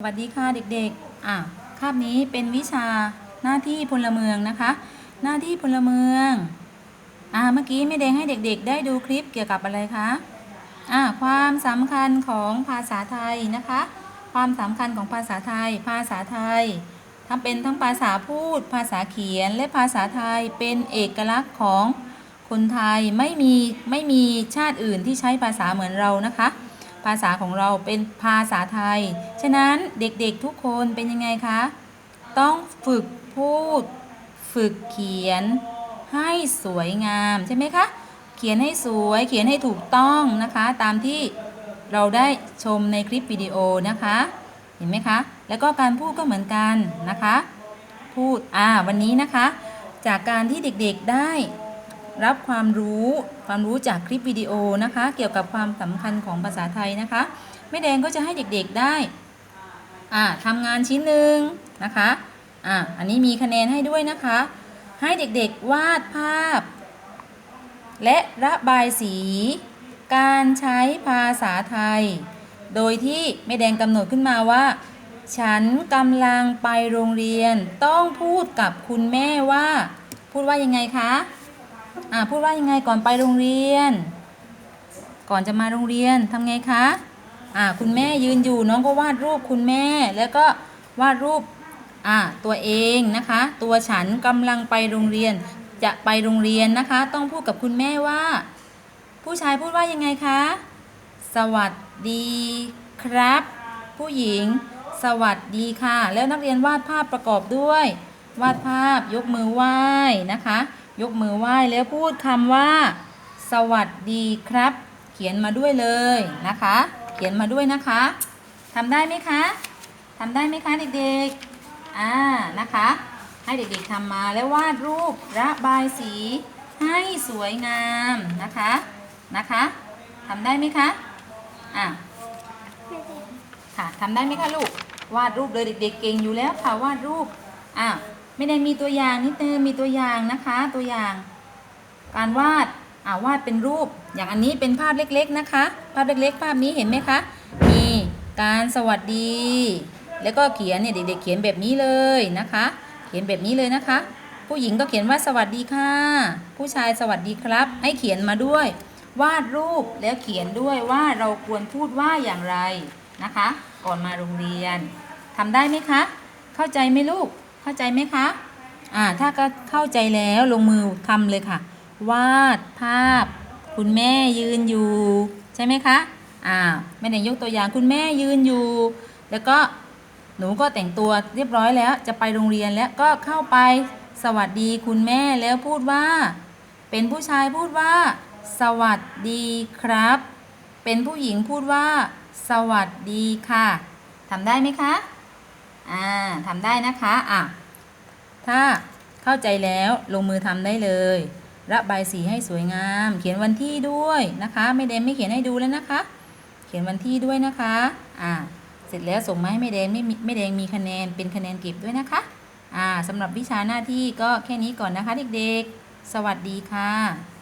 สวัสดีค่ะเด็กๆ อะคาบนี้เป็นวิชาหน้าที่พลเมืองนะคะ หน้าที่พลเมือง อ่า เมื่อกี้แม่แดงให้เด็กๆ ได้ดูคลิปเกี่ยวกับอะไรคะ อ่า ความสำคัญของภาษาไทยนะคะ ความสำคัญของภาษาไทย ภาษาไทยทั้งเป็นทั้งภาษาพูด ภาษาเขียน และภาษาไทยเป็นเอกลักษณ์ของคนไทย ไม่มี ไม่มีชาติอื่นที่ใช้ภาษาเหมือนเรานะคะ ภาษาของเราเป็นภาษาไทย ฉะนั้นเด็กๆทุกคนเป็นยังไงคะ ต้องฝึกพูด ฝึกเขียนให้สวยงามใช่ไหมคะ เขียนให้สวย เขียนให้ถูกต้องนะคะ ตามที่เราได้ชมในคลิปวิดีโอนะคะ เห็นไหมคะ แล้วก็การพูดก็เหมือนกันนะคะ พูด อ่า วันนี้นะคะ จากการที่เด็กๆได้ รับความรู้ความรู้จากคลิปวิดีโอนะคะ เกี่ยวกับความสำคัญของภาษาไทยนะคะแม่แดงก็จะให้เด็กๆได้อ่าทำงานชิ้นหนึ่งนะคะอ่าอันนี้มีคะแนนให้ด้วยนะคะ ให้เด็กๆวาดภาพ และระบายสี การใช้ภาษาไทย โดยที่แม่แดงกำหนดขึ้นมาว่า ฉันกำลังไปโรงเรียน ต้องพูดกับคุณแม่ว่า พูดว่ายังไงคะ อ่าพูดว่ายังไงก่อนไปโรงเรียน ก่อนจะมาโรงเรียนทำไงคะอ่าคุณแม่ยืนอยู่น้องก็วาดรูปคุณแม่ แล้วก็วาดรูปอ่าตัวเองนะคะ ตัวฉันกำลังไปโรงเรียน จะไปโรงเรียนนะคะ ต้องพูดกับคุณแม่ว่า ผู้ชายพูดว่ายังไงคะ สวัสดีครับ ผู้หญิง สวัสดีค่ะ แล้วนักเรียนวาดภาพประกอบด้วย วาดภาพยกมือไหว้นะคะ ยกมือไหว้แล้วพูดคำว่า สวัสดีครับ เขียนมาด้วยเลยนะคะ เขียนมาด้วยนะคะทำได้ไหมคะทำได้ไหมคะเด็กๆอ่านะคะ ให้เด็กๆทำมาแล้ววาดรูประบายสี ให้สวยงามนะคะนะคะทำได้ไหมคะอะค่ะทำได้ไหมคะลูกวาดรูปเลยเด็กๆเก่งอยู่แล้วค่ะวาดรูปอะ ไม่ได้มีตัวอย่างนิดนึงมีตัวอย่างนะคะ ตัวอย่าง การวาดอ่าวาดเป็นรูป อย่างอันนี้เป็นภาพเล็กๆนะคะ ภาพเล็กๆ ภาพนี้เห็นไหมคะ มีการสวัสดี แล้วก็เขียนเนี่ยเด็กๆเขียนแบบนี้เลยนะคะ เขียนแบบนี้เลยนะคะ ผู้หญิงก็เขียนว่าสวัสดีค่ะ ผู้ชายสวัสดีครับ ให้เขียนมาด้วย วาดรูปแล้วเขียนด้วยว่าเราควรพูดว่าอย่างไรนะคะ ก่อนมาโรงเรียนทำได้ไหมคะ เข้าใจไหมลูก เข้าใจไหมคะอ่าถ้าก็เข้าใจแล้วลงมือทำเลยค่ะ วาดภาพ คุณแม่ยืนอยู่ ใช่ไหมคะอ่าแม่ได้ยกตัวอย่างคุณแม่ยืนอยู่ แล้วก็หนูก็แต่งตัวเรียบร้อยแล้วจะไปโรงเรียนแล้วก็เข้าไปสวัสดีคุณแม่แล้วพูดว่า เป็นผู้ชายพูดว่า สวัสดีครับ เป็นผู้หญิงพูดว่า สวัสดีค่ะทำได้ไหมคะ อ่าทำได้นะคะอะถ้าเข้าใจแล้วลงมือทำได้เลยระบายสีให้สวยงาม เขียนวันที่ด้วยนะคะไม่เดนไม่เขียนให้ดูแล้วนะคะ เขียนวันที่ด้วยนะคะอ่าเสร็จแล้วส่งมาให้ไม่แดงไม่ไม่แดงมีคะแนนเป็นคะแนนเก็บด้วยนะคะอ่าสำหรับวิชาหน้าที่ก็แค่นี้ก่อนนะคะเด็กๆ สวัสดีค่ะ